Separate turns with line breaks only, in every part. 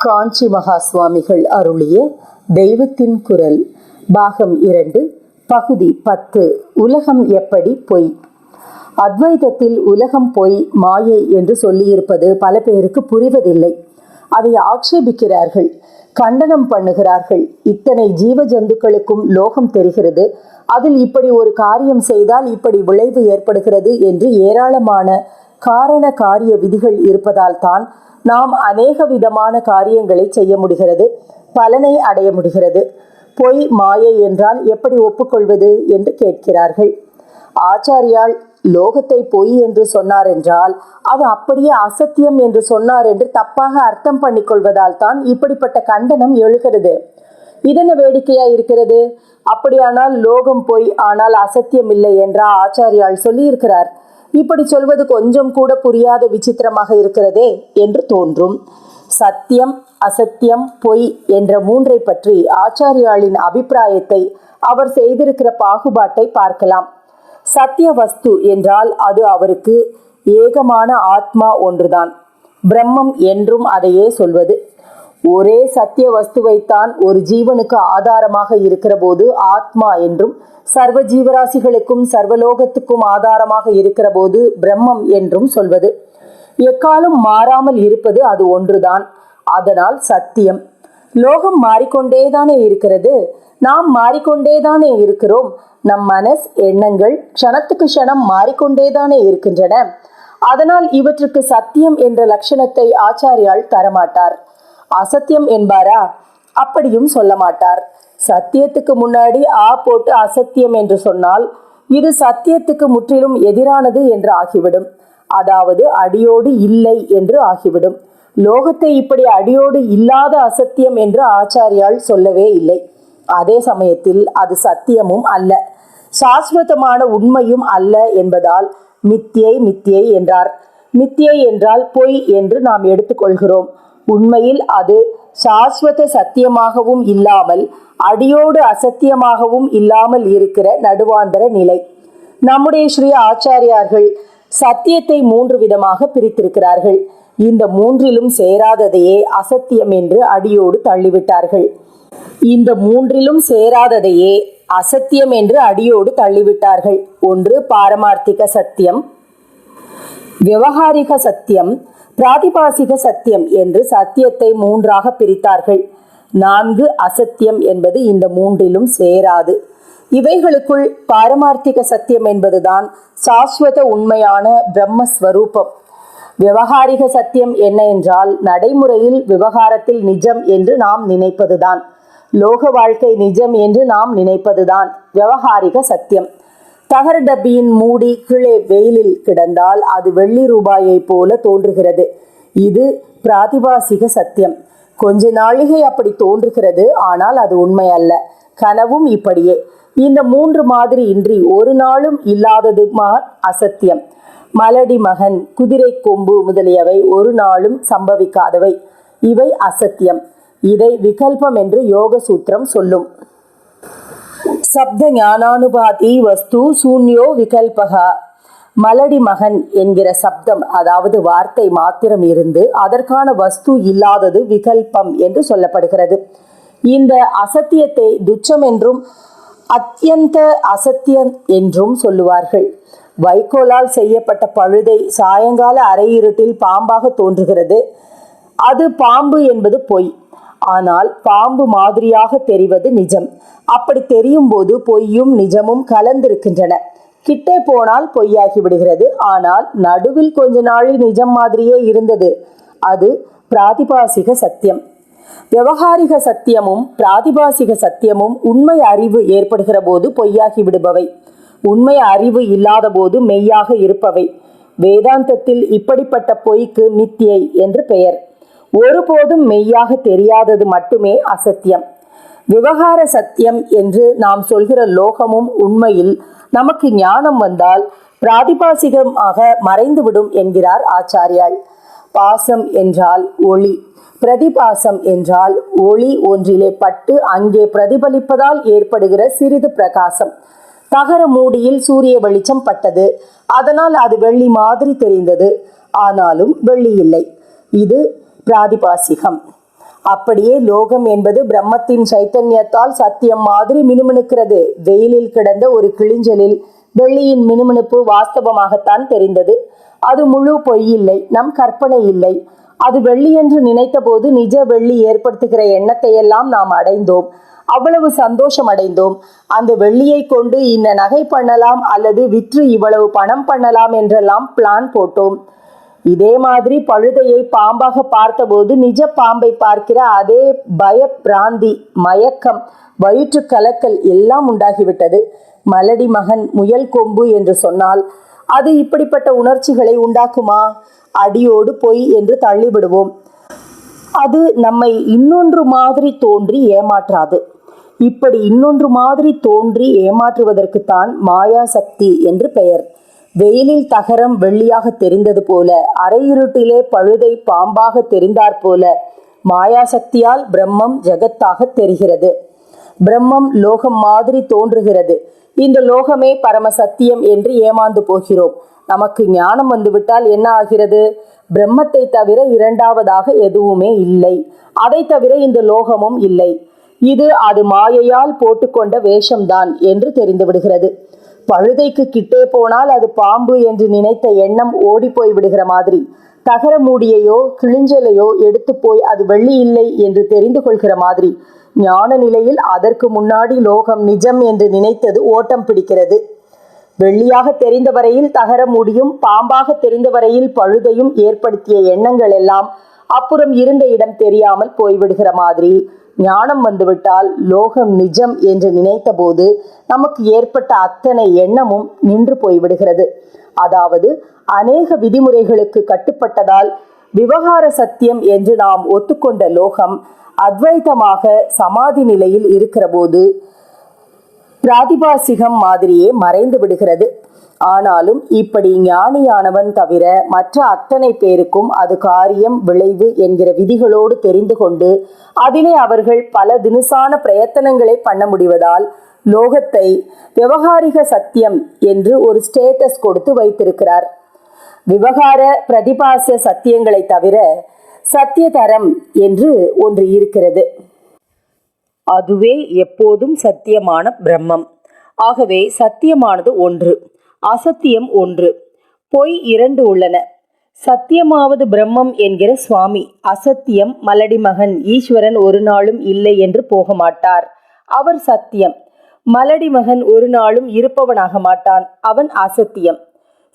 காஞ்சி மகா சுவாமிகள் அருளிய தெய்வத்தின் குரல் பாகம் இரண்டு பகுதி பத்து உலகம் எப்படி பொய்? அத்வைதத்தில் உலகம் பொய் மாயை என்று சொல்லியிருப்பது பல பேருக்கு புரிவதில்லை. அதை ஆட்சேபிக்கிறார்கள் கண்டனம் பண்ணுகிறார்கள். இத்தனை ஜீவ ஜந்துக்களுக்கும் லோகம் தெரிகிறது. அதில் இப்படி ஒரு காரியம் செய்தால் இப்படி விளைவு ஏற்படுகிறது என்று ஏராளமான காரண காரிய விதிகள் இருப்பதால் தான் நாம் அநேக விதமான காரியங்களை செய்ய முடிகிறது பலனை அடைய முடிகிறது. பொய் மாயை என்றால் எப்படி ஒப்புக்கொள்வது என்று கேட்கிறார்கள். ஆச்சாரியால் லோகத்தை பொய் என்று சொன்னார் என்றால் அது அப்படியே அசத்தியம் என்று சொன்னார் என்று தப்பாக அர்த்தம் பண்ணிக்கொள்வதால் தான் இப்படிப்பட்ட கண்டனம் எழுகிறது. இதென்ன வேடிக்கையா இருக்கிறது? அப்படியானால் லோகம் பொய் ஆனால் அசத்தியம் இல்லை என்றா ஆச்சாரியால் சொல்லியிருக்கிறார். இப்படி சொல்வது கொஞ்சம் கூட புரியாத விசித்திரமாக இருக்கிறதே என்று தோன்றும். சத்தியம் அசத்தியம் பொய் என்ற மூன்றை பற்றி ஆச்சாரியாளின் அபிப்பிராயத்தை அவர் செய்திருக்கிற பாகுபாட்டை பார்க்கலாம். சத்திய வஸ்து என்றால் அது அவருக்கு ஏகமான ஆத்மா ஒன்றுதான். பிரம்மம் என்றும் அதையே சொல்வது. ஒரே சத்திய வஸ்துவைத்தான் ஒரு ஜீவனுக்கு ஆதாரமாக இருக்கிற போது ஆத்மா என்றும் சர்வ ஜீவராசிகளுக்கும் சர்வலோகத்துக்கும் ஆதாரமாக இருக்கிற போது பிரம்மம் என்றும் சொல்வது. எக்காலம் மாறாமல் இருப்பது அது ஒன்றுதான். அதனால் சத்தியம். லோகம் மாறிக்கொண்டேதானே இருக்கிறது? நாம் மாறிக்கொண்டேதானே இருக்கிறோம். நம் மனஸ் எண்ணங்கள் க்ஷணத்துக்கு க்ஷணம் மாறிக்கொண்டேதானே இருக்கின்றன. அதனால் இவற்றுக்கு சத்தியம் என்ற லட்சணத்தை ஆச்சாரியால் தரமாட்டார். அசத்தியம் என்பாரா? அப்படியும் சொல்ல மாட்டார். சத்தியத்துக்கு முன்னாடி ஆ போட்டு அசத்தியம் என்று சொன்னால் இது சத்தியத்துக்கு முற்றிலும் எதிரானது என்று ஆகிவிடும். அதாவது அடியோடு இல்லை என்று ஆகிவிடும். லோகத்தை இப்படி அடியோடு இல்லாத அசத்தியம் என்று ஆச்சாரியால் சொல்லவே இல்லை. அதே சமயத்தில் அது சத்தியமும் அல்ல. சாஸ்வதமான உண்மையும் அல்ல என்பதால் மித்தியை மித்தியை என்றார். மித்தியை என்றால் பொய் என்று நாம் எடுத்துக்கொள்கிறோம். உண்மையில் அது சாஸ்வத சத்தியமாகவும் இல்லாமல் அடியோடு அசத்தியமாகவும் இல்லாமல் இருக்கிற நடுவாந்தர நிலை. நம்முடைய ஸ்ரீ ஆச்சாரியார்கள் சத்தியத்தை மூன்று விதமாக பிரித்திருக்கிறார்கள். இந்த மூன்றிலும் சேராததையே அசத்தியம் என்று அடியோடு தள்ளிவிட்டார்கள். இந்த மூன்றிலும் சேராததையே அசத்தியம் என்று அடியோடு தள்ளிவிட்டார்கள். ஒன்று பாரமார்த்திக சத்தியம். விவகாரிக சத்தியம். பிராதிபாசிக சத்தியம் என்று சத்தியத்தை மூன்றாக பிரித்தார்கள். நான்கு அசத்தியம் என்பது இந்த மூன்றிலும் சேராது. இவைகளுக்குள் பாரமார்த்திக சத்தியம் என்பதுதான் சாஸ்வத உண்மையான பிரம்மஸ்வரூபம். விவகாரிக சத்தியம் என்ன என்றால் நடைமுறையில் விவகாரத்தில் நிஜம் என்று நாம் நினைப்பதுதான். லோக வாழ்க்கை நிஜம் என்று நாம் நினைப்பதுதான் விவகாரிக சத்தியம். தகர டப்பியின் மூடி கீழே வெயிலில் கிடந்தால் அது வெள்ளி ரூபாயைப் போல தோன்றுகிறது. இது பிராதிபாசிக சத்தியம். கொஞ்ச நாளிகை அப்படி தோன்றுகிறது ஆனால் அது உண்மை அல்ல கனவும் இப்படியே. இந்த மூன்று மாதிரி இன்றி ஒரு நாளும் இல்லாதது அசத்தியம். மலடி மகன் குதிரை கொம்பு முதலியவை ஒரு நாளும் சம்பவிக்காதவை. இவை அசத்தியம். இதை விகல்பம் என்று யோக சூத்திரம் சொல்லும். சப்த ஞானானுபாதி வஸ்து சூன்யோ விகல்பகா. மலடி மகன் என்கிற சப்தம் அதாவது வார்த்தை மாத்திரம் இருந்து அதற்கான வஸ்து இல்லாதது விகல்பம் என்று சொல்லப்படுகிறது. இந்த அசத்தியத்தை துச்சம் என்றும் அத்தியந்த அசத்தியம் என்றும் சொல்லுவார்கள். வைக்கோலால் செய்யப்பட்ட பழுதை சாயங்கால அரையிருட்டில் பாம்பாக தோன்றுகிறது. அது பாம்பு என்பது பொய். ஆனால் பாம்பு மாதிரியாக தெரிவது நிஜம். அப்படி தெரியும் போது பொய்யும் நிஜமும் கலந்திருக்கின்றன. கிட்டே போனால் பொய்யாகி விடுகிறது. ஆனால் நடுவில் கொஞ்ச நாளில் நிஜம் மாதிரியே இருந்தது. அது பிராதிபாசிக சத்தியம். விவகாரிக சத்தியமும் பிராதிபாசிக சத்தியமும் உண்மை அறிவு ஏற்படுகிற போது பொய்யாகி விடுபவை. உண்மை அறிவு இல்லாத போது மெய்யாக இருப்பவை. வேதாந்தத்தில் இப்படிப்பட்ட பொய்க்கு மித்தியை என்று பெயர். ஒருபோதும் மெய்யாக தெரியாதது மட்டுமே அசத்தியம். விவகார சத்தியம் என்று நாம் சொல்கிற லோகமும் உண்மையில் நமக்கு ஞானம் வந்தால் பிராதிபாசிகமாக மறைந்துவிடும் என்கிறார் ஆச்சாரியால். பாசம் என்றால் ஒளி பிரதிபாசம் என்றால் ஒளி ஒன்றிலே பட்டு அங்கே பிரதிபலிப்பதால் ஏற்படுகிற சிறிது பிரகாசம். தகர மூடியில் சூரிய வெளிச்சம் பட்டது அதனால் அது வெள்ளி மாதிரி தெரிந்தது ஆனாலும் வெள்ளி இல்லை. இது பிராதிபாசிகம். அப்படியே லோகம் என்பது பிரம்மத்தின் சைத்தன்யத்தால் சத்தியம் மாதிரி மினுமினுக்கிறது. வெயிலில் கிடந்த ஒரு கிழிஞ்சலில் வெள்ளியின் மினுமினுப்பு வாஸ்தவமாகத்தான் தெரிந்தது. அது முழு பொய்யில்லை நம் கற்பனை இல்லை. அது வெள்ளி என்று நினைத்த போது நிஜ வெள்ளி ஏற்படுத்துகிற எண்ணத்தை எல்லாம் நாம் அடைந்தோம். அவ்வளவு சந்தோஷம் அடைந்தோம். அந்த வெள்ளியை கொண்டு இந்த நகை பண்ணலாம் அல்லது விற்று இவ்வளவு பணம் பண்ணலாம் என்றெல்லாம் பிளான் போட்டோம். இதே மாதிரி பழுதையை பாம்பாக பார்த்தபோது நிஜ பாம்பை பார்க்கிற அதே பய பிராந்தி மயக்கம் வயிற்று கலக்கல் எல்லாம் உண்டாகிவிட்டது. மலடி மகன் முயல் கொம்பு என்று சொன்னால் அது இப்படிப்பட்ட உணர்ச்சிகளை உண்டாக்குமா? அடியோடு பொய் என்று தள்ளிவிடுவோம். அது நம்மை இன்னொன்று மாதிரி தோன்றி ஏமாற்றாது. இப்படி இன்னொன்று மாதிரி தோன்றி ஏமாற்றுவதற்குத்தான் மாயா சக்தி என்று பெயர். வெயிலில் தகரம் வெள்ளியாக தெரிந்தது போல அரையிருட்டிலே பழுதை பாம்பாக தெரிந்தாற் போல மாயாசக்தியால் பிரம்மம் ஜெகத்தாக தெரிகிறது. பிரம்மம் லோகம் மாதிரி தோன்றுகிறது. இந்த லோகமே பரம சத்தியம் என்று ஏமாந்து போகிறோம். நமக்கு ஞானம் வந்துவிட்டால் என்ன ஆகிறது? பிரம்மத்தை தவிர இரண்டாவதாக எதுவுமே இல்லை. அதை தவிர இந்த லோகமும் இல்லை. இது அது மாயையால் போட்டுக்கொண்ட வேஷம்தான் என்று தெரிந்து விடுகிறது பழுதைக்கு கிட்டே போனால் அது பாம்பு என்று நினைத்த எண்ணம் ஓடி போய் விடுகிற மாதிரி. தகர மூடியையோ கிழிஞ்சலையோ எடுத்து போய் அது வெள்ளி இல்லை என்று தெரிந்து கொள்கிற மாதிரி. ஞான நிலையில் அதற்கு முன்னாடி லோகம் நிஜம் என்று நினைத்தது ஓட்டம் பிடிக்கிறது. வெள்ளியாக தெரிந்த வரையில் தகர முடியும் பாம்பாக தெரிந்த வரையில் பழுதையும் ஏற்படுத்திய எண்ணங்கள் எல்லாம் அப்புறம் இருந்த இடம் தெரியாமல் போய்விடுகிற மாதிரி. ஞானம் வந்துவிட்டால் லோகம் நிஜம் என்று நினைத்தபோது நமக்கு ஏற்பட்ட அத்தனை எண்ணமும் நின்று போய்விடுகிறது. அதாவது அநேக விதிமுறைகளுக்கு கட்டுப்பட்டதால் விவகார சத்தியம் என்று நாம் ஒத்துக்கொண்ட லோகம் அத்வைதமாக சமாதி நிலையில் இருக்கிறபோது பிராதிபாசிகம் மாதிரியே மறைந்து விடுகிறது. ஆனாலும் இப்படி ஞானியானவன் தவிர மற்ற அத்தனை பேருக்கும் அது காரியம் விளைவு என்கிற விதிகளோடு தெரிந்து கொண்டு அதிலே அவர்கள் பல தினுசான பிரயத்தனங்களை பண்ண முடிவதால் லோகத்தை விவகாரிக சத்தியம் என்று ஒரு ஸ்டேட்டஸ் கொடுத்து வைத்திருக்கிறார். விவகார பிரதிபாச சத்தியங்களை தவிர சத்தியதரம் என்று ஒன்று இருக்கிறது. அதுவே எப்போதும் சத்தியமான பிரம்மம். ஆகவே சத்தியமானது ஒன்று அசத்தியம் ஒன்று பொய் இரண்டு உள்ளன. சத்தியமாவது பிரம்மம் என்கிற சுவாமி அசத்தியம் மலடி மகன் ஈஸ்வரன் ஒரு நாளும் இல்லை என்று போக மாட்டார். அவர் சத்தியம் மலடி மகன் ஒரு நாளும் இருப்பவனாக மாட்டான். அவன் அசத்தியம்.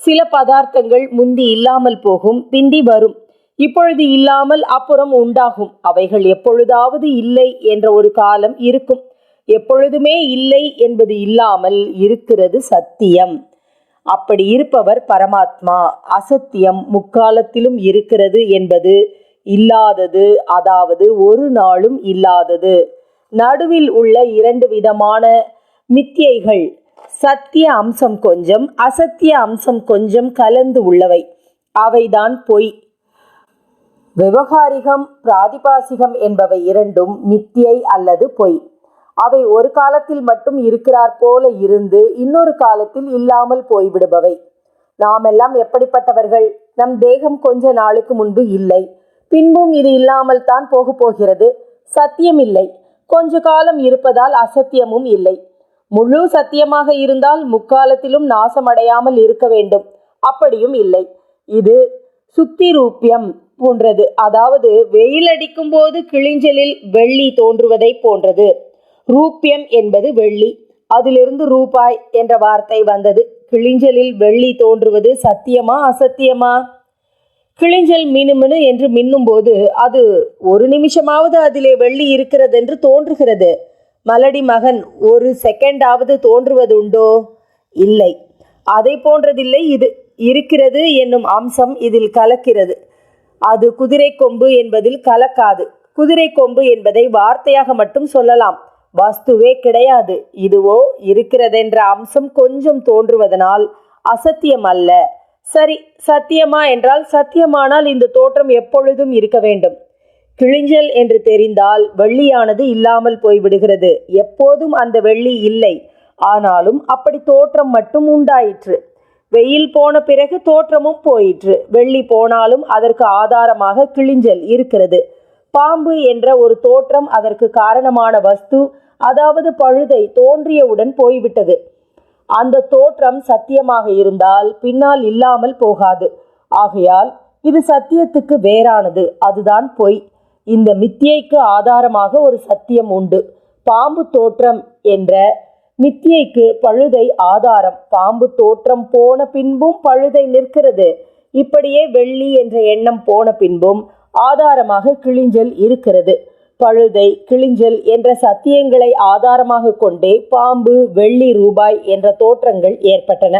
சில பதார்த்தங்கள் முந்தி இல்லாமல் போகும் பிந்தி வரும். இப்பொழுது இல்லாமல் அப்புறம் உண்டாகும். அவைகள் எப்பொழுதாவது இல்லை என்ற ஒரு காலம் இருக்கும். எப்பொழுதுமே இல்லை என்பது இல்லாமல் இருக்கிறது சத்தியம். அப்படி இருப்பவர் பரமாத்மா. அசத்தியம் முக்காலத்திலும் இருக்கிறது என்பது இல்லாதது அதாவது ஒரு நாளும் இல்லாதது. நடுவில் உள்ள இரண்டு விதமான மித்தியைகள். சத்திய அம்சம் கொஞ்சம் அசத்திய அம்சம் கொஞ்சம் கலந்து உள்ளவை. அவைதான் பொய். விவகாரிகம் பிராதிபாசிகம் என்பவை இரண்டும் மித்தியை அல்லது பொய். அவை ஒரு காலத்தில் மட்டும் இருக்கிறார் போல இருந்து இன்னொரு காலத்தில் இல்லாமல் போய்விடுபவை. நாமெல்லாம் எப்படிப்பட்டவர்கள்? நம் தேகம் கொஞ்ச நாளுக்கு முன்பு இல்லை. பின்பும் இது இல்லாமல் தான் போக போகிறது. சத்தியம் இல்லை. கொஞ்ச காலம் இருப்பதால் அசத்தியமும் இல்லை. முழு சத்தியமாக இருந்தால் முக்காலத்திலும் நாசமடையாமல் இருக்க வேண்டும். அப்படியும் இல்லை. இது சுத்திரூபியம். போன்றது. அதாவது வெயில் அடிக்கும் போது கிளிஞ்சலில் வெள்ளி தோன்றுவதை போன்றது. ரூபியம் என்பது வெள்ளி. அதிலிருந்து ரூபாய் என்ற வார்த்தை வந்தது. கிளிஞ்சலில் வெள்ளி தோன்றுவது சத்தியமா அசத்தியமா? கிளிஞ்சல் மினுமினு என்று மின்னும் போது அது ஒரு நிமிஷமாவது அதிலே வெள்ளி இருக்கிறது என்று தோன்றுகிறது. மலடி மகன் ஒரு செகண்டாவது தோன்றுவதுண்டோ? இல்லை. அதை போன்றதில்லை. இது இருக்கிறது என்னும் அம்சம் இதில் கலக்கிறது. அது குதிரை கொம்பு என்பதில் கலக்காது. குதிரை கொம்பு என்பதை வார்த்தையாக மட்டும் சொல்லலாம். வஸ்துவே கிடையாது. இதுவோ இருக்கிறதென்ற அம்சம் கொஞ்சம் தோன்றுவதனால் அசத்தியம் அல்ல. சரி சத்தியமா என்றால் சத்தியமானால் இந்த தோற்றம் எப்பொழுதும் இருக்க வேண்டும். கிழிஞ்சல் என்று தெரிந்தால் வெள்ளியானது இல்லாமல் போய்விடுகிறது. எப்போதும் அந்த வெள்ளி இல்லை. ஆனாலும் அப்படி தோற்றம் மட்டும் உண்டாயிற்று. வெயில் போன பிறகு தோற்றமும் போயிற்று. வெள்ளி போனாலும் அதற்கு ஆதாரமாக கிழிஞ்சல் இருக்கிறது. பாம்பு என்ற ஒரு தோற்றம் அதற்கு காரணமான வஸ்து அதாவது பழுதை தோன்றியவுடன் போய்விட்டது. அந்த தோற்றம் சத்தியமாக இருந்தால் பின்னால் இல்லாமல் போகாது. ஆகையால் இது சத்தியத்துக்கு வேறானது அதுதான் பொய். இந்த மித்தியைக்கு ஆதாரமாக ஒரு சத்தியம் உண்டு. பாம்பு தோற்றம் என்ற மித்தியைக்கு பழுதை ஆதாரம் பாம்பு தோற்றம் போன பின்பும் பழுதை நிற்கிறது. இப்படியே வெள்ளி என்ற எண்ணம் போன பின்பும் ஆதாரமாக கிளிஞ்சல் இருக்கிறது. பழுதை கிளிஞ்சல் என்ற சத்தியங்களை ஆதாரமாக கொண்டே பாம்பு வெள்ளி ரூபாய் என்ற தோற்றங்கள் ஏற்பட்டன.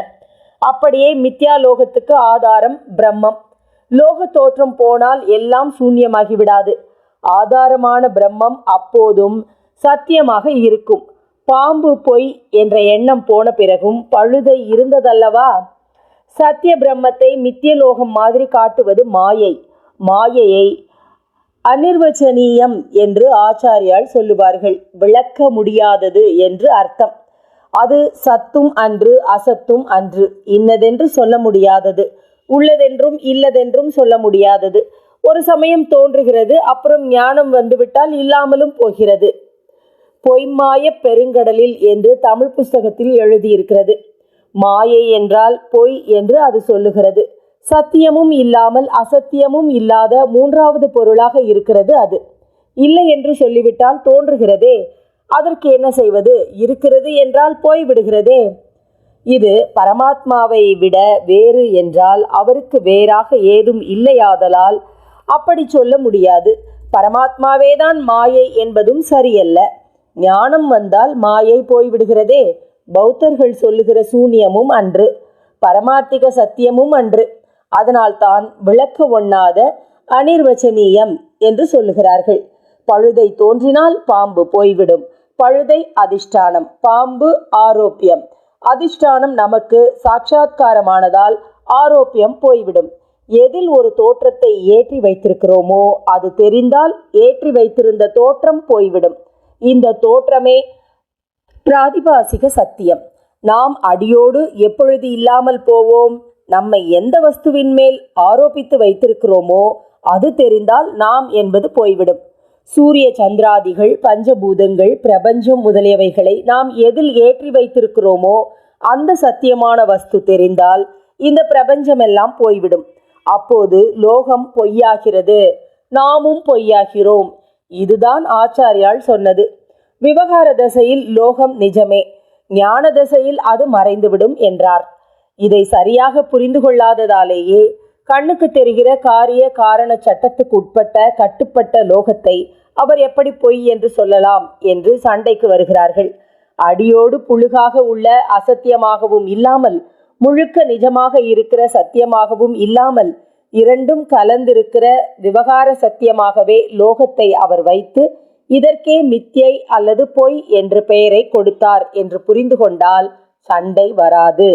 அப்படியே மித்யா லோகத்துக்கு ஆதாரம் பிரம்மம். லோக தோற்றம் போனால் எல்லாம் சூன்யமாகி விடாது ஆதாரமான பிரம்மம் அப்போதும் சத்தியமாக இருக்கும். பாம்பு பொய் என்ற எண்ணம் போன பிறகும் பழுதை இருந்ததல்லவா? சத்திய பிரம்மத்தை மித்தியலோகம் மாதிரி காட்டுவது மாயை. மாயையை அனிர்வச்சனீயம் என்று ஆச்சாரியால் சொல்லுவார்கள். விளக்க முடியாதது என்று அர்த்தம். அது சத்தும் அன்று அசத்தும் அன்று. இன்னதென்று சொல்ல முடியாதது. உள்ளதென்றும் இல்லதென்றும் சொல்ல முடியாதது. ஒரு சமயம் தோன்றுகிறது அப்புறம் ஞானம் வந்துவிட்டால் இல்லாமலும் போகிறது. பொய்மாய பெருங்கடலில் என்று தமிழ் புஸ்தகத்தில் எழுதியிருக்கிறது. மாயை என்றால் பொய் என்று அது சொல்லுகிறது. சத்தியமும் இல்லாமல் அசத்தியமும் இல்லாத மூன்றாவது பொருளாக இருக்கிறது அது. இல்லை என்று சொல்லிவிட்டால் தோன்றுகிறதே. அதற்கு என்ன செய்வது? இருக்கிறது என்றால் போய்விடுகிறதே இது பரமாத்மாவை விட வேறு என்றால் அவருக்கு வேறாக ஏதும் இல்லையாதலால் அப்படி சொல்ல முடியாது. பரமாத்மாவேதான் மாயை என்பதும் சரியல்ல. ஞானம் வந்தால் மாயை போய்விடுகிறதே. பௌத்தர்கள் சொல்லுகிற சூனியமும் அன்று பரமார்த்திக சத்தியமும் அன்று. அதனால்தான் விளக்க ஒண்ணாத அனிர்வச்சனீயம் என்று சொல்லுகிறார்கள். பழுதை தோன்றினால் பாம்பு போய்விடும். பழுதை அதிஷ்டானம் பாம்பு ஆரோப்பியம். அதிஷ்டானம் நமக்கு சாட்சா்காரமானதால் ஆரோப்பியம் போய்விடும். எதில் ஒரு தோற்றத்தை ஏற்றி வைத்திருக்கிறோமோ அது தெரிந்தால் ஏற்றி வைத்திருந்த தோற்றம் போய்விடும். இந்த தோற்றமே பிராதிபாசிக சத்தியம். நாம் அடியோடு எப்பொழுது இல்லாமல் போவோம்? நம்மை எந்த வஸ்துவின் மேல் ஆரோபித்து வைத்திருக்கிறோமோ அது தெரிந்தால் நாம் என்பது போய்விடும். சூரிய சந்திராதிகள் பஞ்சபூதங்கள் பிரபஞ்சம் முதலியவைகளை நாம் எதில் ஏற்றி வைத்திருக்கிறோமோ அந்த சத்தியமான வஸ்து தெரிந்தால் இந்த பிரபஞ்சமெல்லாம் போய்விடும். அப்போது லோகம் பொய்யாகிறது. நாமும் பொய்யாகிறோம். இதுதான் ஆச்சாரியால் சொன்னது. விவகார தசையில் லோகம் நிஜமே. ஞான தசையில் அது மறைந்துவிடும் என்றார். இதை சரியாக புரிந்து கொள்ளாததாலேயே கண்ணுக்கு தெரிகிற காரிய காரண சட்டத்துக்கு உட்பட்ட கட்டுப்பட்ட லோகத்தை அவர் எப்படி பொய் என்று சொல்லலாம் என்று சண்டைக்கு வருகிறார்கள். அடியோடு புழுகாக உள்ள அசத்தியமாகவும் இல்லாமல் முழுக்க நிஜமாக இருக்கிற சத்தியமாகவும் இல்லாமல் இரண்டும் கலந்திருக்கிற விவகார சத்தியமாகவே லோகத்தை அவர் வைத்து இதற்கே மித்தியை அல்லது பொய் என்று பெயரை கொடுத்தார் என்று புரிந்து கொண்டால் சண்டை வராது.